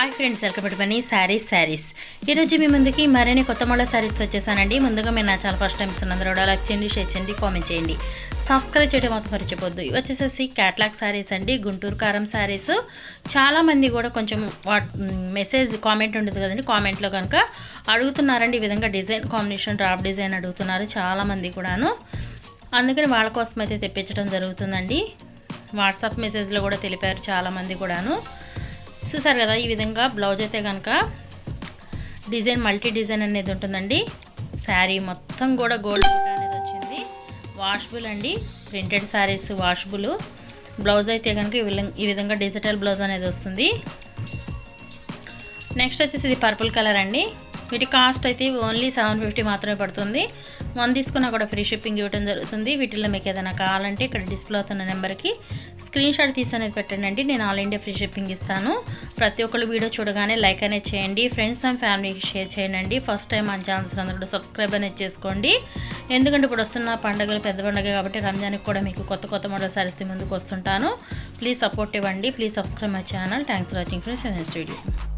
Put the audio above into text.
Hi friends welcome to money saris saris ఈరోజు మీ ముందుకి మరిన్ని కొత్త మోడల్ శారీస్ వచ్చేసానండి. ముందుగా మీరు నా చాలా ఫస్ట్ టైం ఇస్తున్నందులో కూడా లైక్ చేయండి షేర్ చేయండి కామెంట్ చేయండి. సబ్స్క్రైబ్ చేయడం మాత్రం మర్చిపోద్దు ఇవి వచ్చేసేసి క్యాట్లాగ్ శారీస్ అండి గుంటూరు కారం శారీస్ చాలామంది కూడా కొంచెం వాట్ మెసేజ్ కామెంట్ ఉండదు కదండి. కామెంట్లో కనుక అడుగుతున్నారండి ఈ విధంగా డిజైన్ కాంబినేషన్ డ్రాప్ డిజైన్ అడుగుతున్నారు చాలామంది కూడాను. అందుకని వాళ్ళ కోసం అయితే తెప్పించడం జరుగుతుందండి. వాట్సాప్ మెసేజ్లో కూడా తెలిపారు చాలామంది కూడాను. చూసారు కదా ఈ విధంగా బ్లౌజ్ అయితే కనుక డిజైన్ మల్టీ డిజైన్ అనేది ఉంటుందండి. శారీ మొత్తం కూడా గోల్డ్ అనేది వచ్చింది. వాషబుల్ అండి. ప్రింటెడ్ శారీస్ వాషబుల్ బ్లౌజ్ అయితే కనుక ఈ విధంగా డిజిటల్ బ్లౌజ్ అనేది వస్తుంది. నెక్స్ట్ వచ్చేసి ఇది పర్పుల్ కలర్ అండి. వీటి కాస్ట్ అయితే ఓన్లీ సెవెన్ ఫిఫ్టీ మాత్రమే పడుతుంది. వన్ తీసుకున్నా కూడా ఫ్రీ షిప్పింగ్ ఇవ్వడం జరుగుతుంది. వీటిల్లో మీకు ఏదైనా కావాలంటే ఇక్కడ డిస్ప్లే అవుతున్న నెంబర్కి స్క్రీన్ షాట్ తీసి అనేది పెట్టండి. నేను ఆల్ ఇండియా ఫ్రీ షిప్పింగ్ ఇస్తాను. ప్రతి ఒక్కళ్ళు వీడియో చూడగానే లైక్ అనేది చేయండి. ఫ్రెండ్స్ అండ్ ఫ్యామిలీకి షేర్ చేయండి. ఫస్ట్ టైం మన ఛానల్స్ అందరూ సబ్స్క్రైబ్ అనేది చేసుకోండి. ఎందుకంటే ఇప్పుడు వస్తున్న పండుగలు పెద్ద పండుగ కాబట్టి రంజాన్కి కూడా మీకు కొత్త కొత్త మోడల్ సారీస్ ముందుకు వస్తుంటాను. ప్లీజ్ సపోర్ట్ ఇవ్వండి. Please subscribe my channel. Thanks for watching friends. Next video